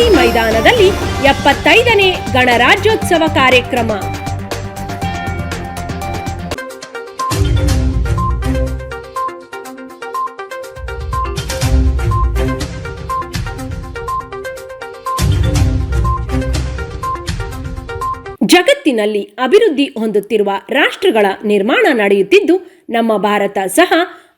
ಗಾಂಧಿ ಮೈದಾನದಲ್ಲಿ ಎಪ್ಪತ್ತೈದನೇ ಗಣರಾಜ್ಯೋತ್ಸವ ಕಾರ್ಯಕ್ರಮ. ಜಗತ್ತಿನಲ್ಲಿ ಅಭಿವೃದ್ಧಿ ಹೊಂದುತ್ತಿರುವ ರಾಷ್ಟ್ರಗಳ ನಿರ್ಮಾಣ ನಡೆಯುತ್ತಿದ್ದು, ನಮ್ಮ ಭಾರತ ಸಹ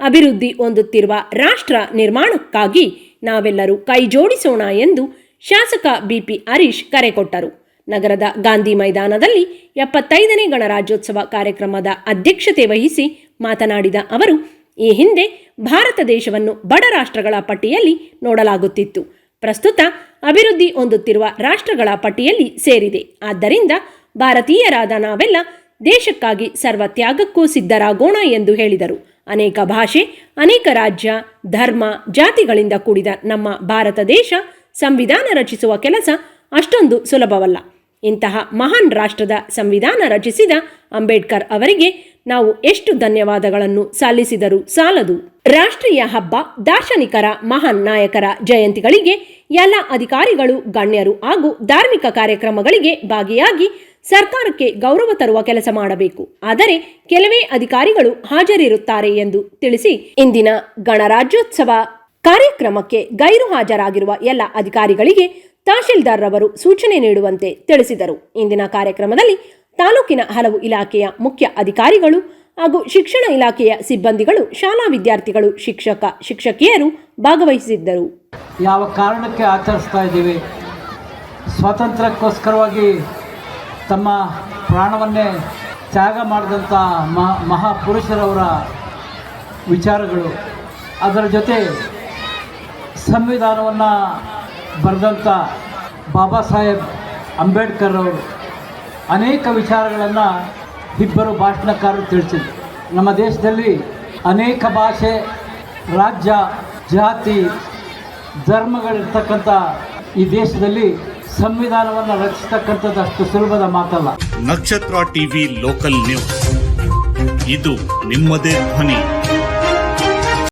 ಅಭಿವೃದ್ಧಿ ಹೊಂದುತ್ತಿರುವ ರಾಷ್ಟ್ರ ನಿರ್ಮಾಣಕ್ಕಾಗಿ ನಾವೆಲ್ಲರೂ ಕೈಜೋಡಿಸೋಣ ಎಂದು ಶಾಸಕ ಬಿಪಿ ಹರೀಶ್ ಕರೆ ಕೊಟ್ಟರು. ನಗರದ ಗಾಂಧಿ ಮೈದಾನದಲ್ಲಿ ಎಪ್ಪತ್ತೈದನೇ ಗಣರಾಜ್ಯೋತ್ಸವ ಕಾರ್ಯಕ್ರಮದ ಅಧ್ಯಕ್ಷತೆ ವಹಿಸಿ ಮಾತನಾಡಿದ ಅವರು, ಈ ಹಿಂದೆ ಭಾರತ ದೇಶವನ್ನು ಬಡ ರಾಷ್ಟ್ರಗಳ ಪಟ್ಟಿಯಲ್ಲಿ ನೋಡಲಾಗುತ್ತಿತ್ತು. ಪ್ರಸ್ತುತ ಅಭಿವೃದ್ಧಿ ಹೊಂದುತ್ತಿರುವ ರಾಷ್ಟ್ರಗಳ ಪಟ್ಟಿಯಲ್ಲಿ ಸೇರಿದೆ. ಆದ್ದರಿಂದ ಭಾರತೀಯರಾದ ನಾವೆಲ್ಲ ದೇಶಕ್ಕಾಗಿ ಸರ್ವ ತ್ಯಾಗಕ್ಕೂ ಸಿದ್ಧರಾಗೋಣ ಎಂದು ಹೇಳಿದರು. ಅನೇಕ ಭಾಷೆ, ಅನೇಕ ರಾಜ್ಯ, ಧರ್ಮ, ಜಾತಿಗಳಿಂದ ಕೂಡಿದ ನಮ್ಮ ಭಾರತ ದೇಶ ಸಂವಿಧಾನ ರಚಿಸುವ ಕೆಲಸ ಅಷ್ಟೊಂದು ಸುಲಭವಲ್ಲ. ಇಂತಹ ಮಹಾನ್ ರಾಷ್ಟ್ರದ ಸಂವಿಧಾನ ರಚಿಸಿದ ಅಂಬೇಡ್ಕರ್ ಅವರಿಗೆ ನಾವು ಎಷ್ಟು ಧನ್ಯವಾದಗಳನ್ನು ಸಲ್ಲಿಸಿದರೂ ಸಾಲದು. ರಾಷ್ಟ್ರೀಯ ಹಬ್ಬ ದಾರ್ಶನಿಕರ ಮಹಾನ್ ನಾಯಕರ ಜಯಂತಿಗಳಿಗೆ ಎಲ್ಲ ಅಧಿಕಾರಿಗಳು, ಗಣ್ಯರು ಹಾಗೂ ಧಾರ್ಮಿಕ ಕಾರ್ಯಕ್ರಮಗಳಿಗೆ ಭಾಗಿಯಾಗಿ ಸರ್ಕಾರಕ್ಕೆ ಗೌರವ ತರುವ ಕೆಲಸ ಮಾಡಬೇಕು. ಆದರೆ ಕೆಲವೇ ಅಧಿಕಾರಿಗಳು ಹಾಜರಿರುತ್ತಾರೆ ಎಂದು ತಿಳಿಸಿ ಇಂದಿನ ಗಣರಾಜ್ಯೋತ್ಸವ ಕಾರ್ಯಕ್ರಮಕ್ಕೆ ಗೈರು ಹಾಜರಾಗಿರುವ ಎಲ್ಲ ಅಧಿಕಾರಿಗಳಿಗೆ ತಹಶೀಲ್ದಾರ್ ರವರು ಸೂಚನೆ ನೀಡುವಂತೆ ತಿಳಿಸಿದರು. ಇಂದಿನ ಕಾರ್ಯಕ್ರಮದಲ್ಲಿ ತಾಲೂಕಿನ ಹಲವು ಇಲಾಖೆಯ ಮುಖ್ಯ ಅಧಿಕಾರಿಗಳು ಹಾಗೂ ಶಿಕ್ಷಣ ಇಲಾಖೆಯ ಸಿಬ್ಬಂದಿಗಳು, ಶಾಲಾ ವಿದ್ಯಾರ್ಥಿಗಳು, ಶಿಕ್ಷಕ, ಶಿಕ್ಷಕಿಯರು ಭಾಗವಹಿಸಿದ್ದರು. ಯಾವ ಕಾರಣಕ್ಕೆ ಆಚರಿಸ್ತಾ ಇದ್ದೀವಿ? ಸ್ವಾತಂತ್ರ್ಯಕ್ಕೋಸ್ಕರವಾಗಿ ತಮ್ಮ ಪ್ರಾಣವನ್ನೇ ತ್ಯಾಗ ಮಾಡಿದಂಥ ಮಹಾಪುರುಷರವರ ವಿಚಾರಗಳು. ಅದರ ಜೊತೆ ಸಂವಿಧಾನವನ್ನು ಬರೆದಂಥ ಬಾಬಾ ಸಾಹೇಬ್ ಅಂಬೇಡ್ಕರ್ ಅವರು ಅನೇಕ ವಿಚಾರಗಳನ್ನು ಇಬ್ಬರು ಭಾಷಣಕಾರರು ತಿಳಿಸಿದ್ರು. ನಮ್ಮ ದೇಶದಲ್ಲಿ ಅನೇಕ ಭಾಷೆ, ರಾಜ್ಯ, ಜಾತಿ, ಧರ್ಮಗಳಿರ್ತಕ್ಕಂಥ ಈ ದೇಶದಲ್ಲಿ ಸಂವಿಧಾನವನ್ನು ರಚಿಸ್ತಕ್ಕಂಥದ್ದು ಅಷ್ಟು ಸುಲಭದ ಮಾತಲ್ಲ. ನಕ್ಷತ್ರ ಟಿವಿ ಲೋಕಲ್ ನ್ಯೂಸ್. ಇದು ನಿಮ್ಮದೇ ಧ್ವನಿ.